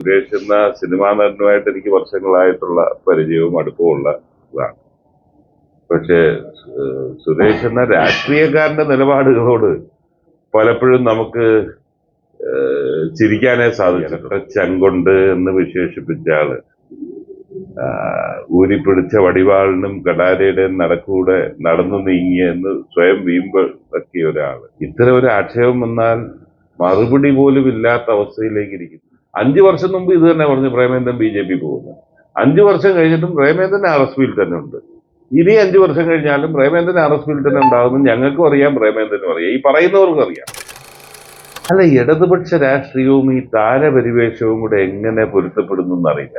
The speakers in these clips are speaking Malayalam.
സുരേഷ് എന്ന സിനിമാ നടനുമായിട്ട് എനിക്ക് വർഷങ്ങളായിട്ടുള്ള പരിചയവും അടുപ്പമുള്ള ഇതാണ്. പക്ഷേ സുരേഷ് എന്ന രാഷ്ട്രീയക്കാരന്റെ നിലപാടുകളോട് പലപ്പോഴും നമുക്ക് ചിരിക്കാനേ സാധിച്ചിട്ടുണ്ട്. ചങ്കൊണ്ട് എന്ന് വിശേഷിപ്പിച്ച ആൾ. ഊരിപ്പിടിച്ച വടിവാളിനും കടാരയുടെ നടക്കൂടെ നടന്നു നീങ്ങിയ എന്ന് സ്വയം വീമ്പ് വെക്കിയ ഒരാൾ. ഇത്തരം ഒരു ആക്ഷേപം വന്നാൽ മറുപടി പോലും ഇല്ലാത്ത അവസ്ഥയിലേക്ക് ഇരിക്കുന്നു. അഞ്ചു വർഷം മുമ്പ് ഇത് തന്നെ പറഞ്ഞു പ്രേമേന്ദ്രൻ ബി ജെ പി പോകുന്നു. അഞ്ചു വർഷം കഴിഞ്ഞിട്ടും പ്രേമേന്ദ്രൻ ആർ എസ് പിയിൽ തന്നെ ഉണ്ട്. ഇനി അഞ്ചു വർഷം കഴിഞ്ഞാലും പ്രേമേന്ദ്രൻ ആർ എസ് പിയിൽ തന്നെ ഉണ്ടാകുന്നു ഞങ്ങൾക്കും അറിയാം പ്രേമേന്ദ്രനും അറിയാം. ഈ പറയുന്നവർക്കും അറിയാം. അല്ല ഇടതുപക്ഷ രാഷ്ട്രീയവും ഈ താരപരിവേഷവും കൂടെ എങ്ങനെ പൊരുത്തപ്പെടുന്നു എന്നറിയില്ല.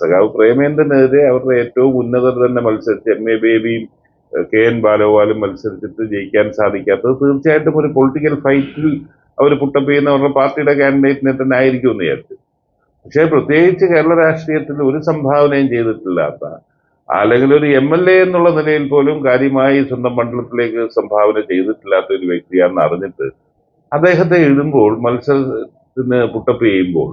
സഖാവ് പ്രേമേന്ദ്രനെതിരെ അവരുടെ ഏറ്റവും ഉന്നതർ തന്നെ മത്സരിച്ച് എം എ ബേബിയും കെ എൻ ബാലഗോപാലും മത്സരിച്ചിട്ട് ജയിക്കാൻ സാധിക്കാത്തത് തീർച്ചയായിട്ടും ഒരു പൊളിറ്റിക്കൽ ഫൈറ്റിൽ അവർ പുട്ടപ്പ് ചെയ്യുന്ന അവരുടെ പാർട്ടിയുടെ കാൻഡിഡേറ്റിനെ തന്നെ ആയിരിക്കും എന്ന് വിചാരിച്ചു. പക്ഷേ പ്രത്യേകിച്ച് കേരള രാഷ്ട്രീയത്തിൽ ഒരു സംഭാവനയും ചെയ്തിട്ടില്ലാത്ത അല്ലെങ്കിൽ ഒരു എം എൽ എ എന്നുള്ള നിലയിൽ പോലും കാര്യമായി സ്വന്തം മണ്ഡലത്തിലേക്ക് സംഭാവന ചെയ്തിട്ടില്ലാത്ത ഒരു വ്യക്തിയാണെന്ന് അറിഞ്ഞിട്ട് അദ്ദേഹത്തെ എഴുതുമ്പോൾ മത്സരത്തിന് പുട്ടപ്പ് ചെയ്യുമ്പോൾ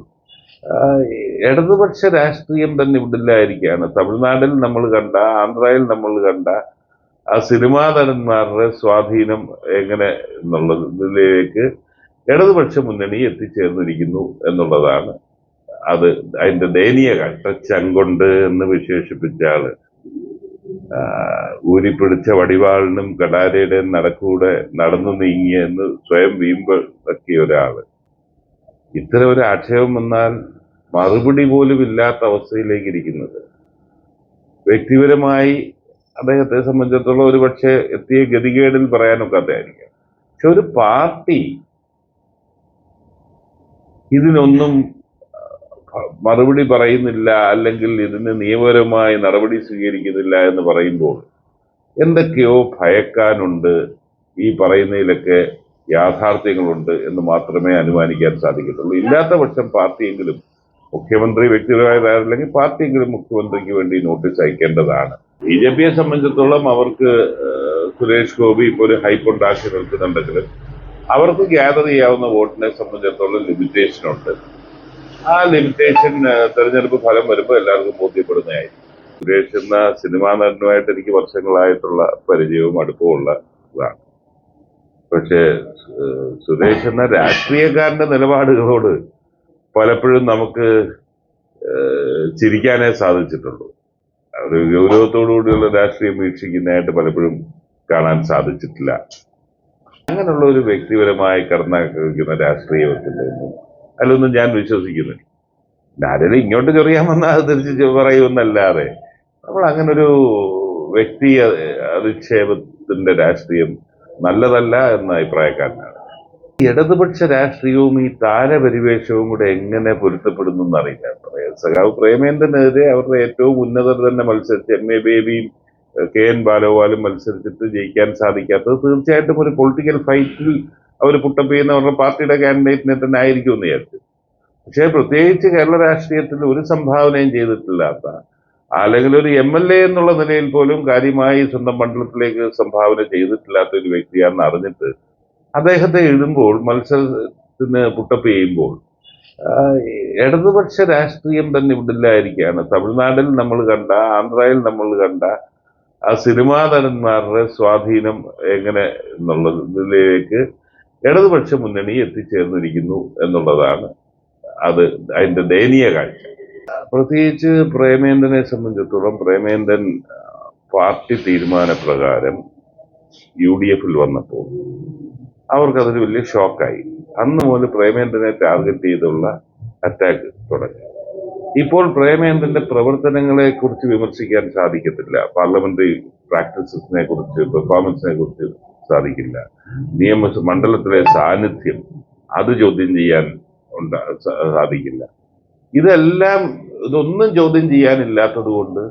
ഇടതുപക്ഷ രാഷ്ട്രീയം തന്നെ ഇവിടില്ലായിരിക്കുകയാണ് തമിഴ്നാട്ടിൽ നമ്മൾ കണ്ട ആന്ധ്രയിൽ നമ്മൾ കണ്ട ആ സിനിമാ നടന്മാരുടെ സ്വാധീനം എങ്ങനെ എന്നുള്ളതിലേക്ക് ഇടതുപക്ഷ മുന്നണി എത്തിച്ചേർന്നിരിക്കുന്നു എന്നുള്ളതാണ്. അത് അതിന്റെ ദയനീയ കട്ടച്ചങ്കൊണ്ട് ചങ്കൊണ്ട് എന്ന് വിശേഷിപ്പിച്ച ഊരിപ്പിടിച്ച വടിവാളിനും കടാരയുടെ നടക്കൂടെ നടന്നു നീങ്ങിയെന്ന് സ്വയം വീമ്പ് വെക്കിയ ഒരാൾ. ഇത്തരം ഒരു ആക്ഷേപം വന്നാൽ മറുപടി പോലും ഇല്ലാത്ത അവസ്ഥയിലേക്ക് ഇരിക്കുന്നത്. വ്യക്തിപരമായി അദ്ദേഹത്തെ സംബന്ധിച്ചിടത്തോളം ഒരു പക്ഷേ എത്തിയ ഗതികേടിൽ പറയാനൊക്കാത്തതായിരിക്കാം. പക്ഷെ ഒരു പാർട്ടി ഇതിനൊന്നും മറുപടി പറയുന്നില്ല അല്ലെങ്കിൽ ഇതിന് നിയമപരമായി നടപടി സ്വീകരിക്കുന്നില്ല എന്ന് പറയുമ്പോൾ എന്തൊക്കെയോ ഭയക്കാനുണ്ട് ഈ പറയുന്നതിലൊക്കെ യാഥാർത്ഥ്യങ്ങളുണ്ട് എന്ന് മാത്രമേ അനുമാനിക്കാൻ സാധിക്കത്തുള്ളൂ. ഇല്ലാത്ത പക്ഷം പാർട്ടിയെങ്കിലും മുഖ്യമന്ത്രി വ്യക്തിപരമായതായില്ലെങ്കിൽ പാർട്ടിയെങ്കിലും മുഖ്യമന്ത്രിക്ക് വേണ്ടി നോട്ടീസ് അയക്കേണ്ടതാണ്. ബി ജെ പിയെ സംബന്ധിച്ചിടത്തോളം അവർക്ക് സുരേഷ് ഗോപി ഇപ്പോൾ ഒരു ഹൈപ്പ് നിർത്തുന്നുണ്ടെങ്കിലും അവർക്ക് ഗ്യാദർ ചെയ്യാവുന്ന വോട്ടിനെ സംബന്ധിച്ചിടത്തോളം ലിമിറ്റേഷൻ ഉണ്ട്. ആ ലിമിറ്റേഷൻ തെരഞ്ഞെടുപ്പ് ഫലം വരുമ്പോൾ എല്ലാവർക്കും ബോധ്യപ്പെടുന്നതായിരിക്കും. സുരേഷ് എന്ന സിനിമാ നടനുമായിട്ട് എനിക്ക് വർഷങ്ങളായിട്ടുള്ള പരിചയവും അടുപ്പമുള്ള ഇതാണ്. പക്ഷേ സുരേഷ് എന്ന രാഷ്ട്രീയക്കാരന്റെ നിലപാടുകളോട് പലപ്പോഴും നമുക്ക് ചിരിക്കാനേ സാധിച്ചിട്ടുള്ളൂ. ഒരു ഗൗരവത്തോടു കൂടിയുള്ള രാഷ്ട്രീയം വീക്ഷിക്കുന്നതായിട്ട് പലപ്പോഴും കാണാൻ സാധിച്ചിട്ടില്ല. അങ്ങനെയുള്ള ഒരു വ്യക്തിപരമായി കടന്നാക്കുന്ന രാഷ്ട്രീയത്തിലൊന്നും അതിലൊന്നും ഞാൻ വിശ്വസിക്കുന്നില്ല ആരെങ്കിലും ഇങ്ങോട്ട് ചൊറിയാമെന്ന് അത് തിരിച്ച് പറയുമെന്നല്ലാതെ നമ്മൾ അങ്ങനെ ഒരു വ്യക്തി അധിക്ഷേപത്തിന്റെ രാഷ്ട്രീയം നല്ലതല്ല എന്ന അഭിപ്രായക്കാരനാണ് ഇടതുപക്ഷ രാഷ്ട്രീയവും ഈ താരപരിവേഷവും കൂടെ എങ്ങനെ പൊരുത്തപ്പെടുന്നു എന്നറിയില്ല. സഖാവ് പ്രേമേന്ദ്രനെതിരെ അവരുടെ ഏറ്റവും ഉന്നതർ തന്നെ മത്സരിച്ച് എം എ ബേബിയും കെ എൻ ബാലഗോപാലും മത്സരിച്ചിട്ട് ജയിക്കാൻ സാധിക്കാത്തത് തീർച്ചയായിട്ടും ഒരു പൊളിറ്റിക്കൽ ഫൈറ്റിൽ അവർ പുട്ടപ്പ് ചെയ്യുന്ന അവരുടെ പാർട്ടിയുടെ കാൻഡിഡേറ്റിനെ തന്നെ ആയിരിക്കും എന്ന് വിചാരിച്ചു. പക്ഷേ പ്രത്യേകിച്ച് കേരള രാഷ്ട്രീയത്തിൽ ഒരു സംഭാവനയും ചെയ്തിട്ടില്ലാത്ത അല്ലെങ്കിൽ ഒരു എം എൽ എ എന്നുള്ള നിലയിൽ പോലും കാര്യമായി സ്വന്തം മണ്ഡലത്തിലേക്ക് സംഭാവന ചെയ്തിട്ടില്ലാത്ത ഒരു വ്യക്തിയാണെന്ന് അറിഞ്ഞിട്ട് അദ്ദേഹത്തെ എഴുതുമ്പോൾ മത്സരത്തിന് പുട്ടപ്പ് ചെയ്യുമ്പോൾ ഇടതുപക്ഷ രാഷ്ട്രീയം തന്നെ ഇവിടില്ലായിരിക്കുകയാണ് തമിഴ്നാട്ടിൽ നമ്മൾ കണ്ട ആന്ധ്രയിൽ നമ്മൾ കണ്ട ആ സിനിമാ നടന്മാരുടെ സ്വാധീനം എങ്ങനെ എന്നുള്ളതിലേക്ക് ഇടതുപക്ഷ മുന്നണി എത്തിച്ചേർന്നിരിക്കുന്നു എന്നുള്ളതാണ് അത് അതിന്റെ ദയനീയ കാഴ്ച. പ്രത്യേകിച്ച് പ്രേമേന്ദ്രനെ സംബന്ധിച്ചിടത്തോളം പ്രേമേന്ദ്രൻ പാർട്ടി തീരുമാനപ്രകാരം യു ഡി എഫിൽ വന്നപ്പോൾ അവർക്കതൊരു വലിയ ഷോക്കായി. അന്ന് മുതൽ പ്രേമേന്ദ്രനെ ടാർഗറ്റ് ചെയ്തുള്ള അറ്റാക്ക് തുടങ്ങി. ഇപ്പോൾ പ്രേമേന്ദ്രന്റെ പ്രവർത്തനങ്ങളെ കുറിച്ച് വിമർശിക്കാൻ സാധിക്കത്തില്ല. പാർലമെന്ററി പ്രാക്ടീസസിനെ കുറിച്ച് പെർഫോമൻസിനെ കുറിച്ച് സാധിക്കില്ല. നിയമ മണ്ഡലത്തിലെ സാന്നിധ്യം അത് ചോദ്യം ചെയ്യാൻ സാധിക്കില്ല. ഇതെല്ലാം ഇതൊന്നും ചോദ്യം ചെയ്യാനില്ലാത്തത് കൊണ്ട്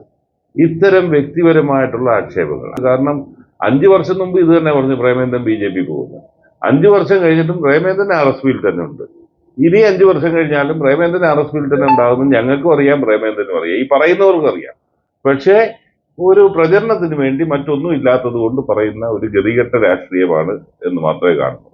ഇത്തരം വ്യക്തിപരമായിട്ടുള്ള ആക്ഷേപങ്ങൾ കാരണം അഞ്ചു വർഷം മുമ്പ് ഇത് തന്നെ പറഞ്ഞു പ്രേമേന്ദ്രൻ ബി ജെ പി പോകുന്നു. അഞ്ചു വർഷം കഴിഞ്ഞിട്ടും പ്രേമേന്ദ്രൻ ആർ എസ് പിയിൽ തന്നെ ഉണ്ട്. ഇനി അഞ്ചു വർഷം കഴിഞ്ഞാലും പ്രേമേന്ദ്രൻ ആർ എസ് പിയിൽ തന്നെ ഉണ്ടാകുമെന്ന് ഞങ്ങൾക്കും അറിയാം പ്രേമേന്ദ്രനും അറിയാം. ഈ പറയുന്നവർക്കും അറിയാം. പക്ഷേ ഒരു പ്രചരണത്തിന് വേണ്ടി മറ്റൊന്നും ഇല്ലാത്തത് കൊണ്ട് പറയുന്ന ഒരു ഗതികെട്ട രാഷ്ട്രീയമാണ് എന്ന് മാത്രമേ കാണുന്നു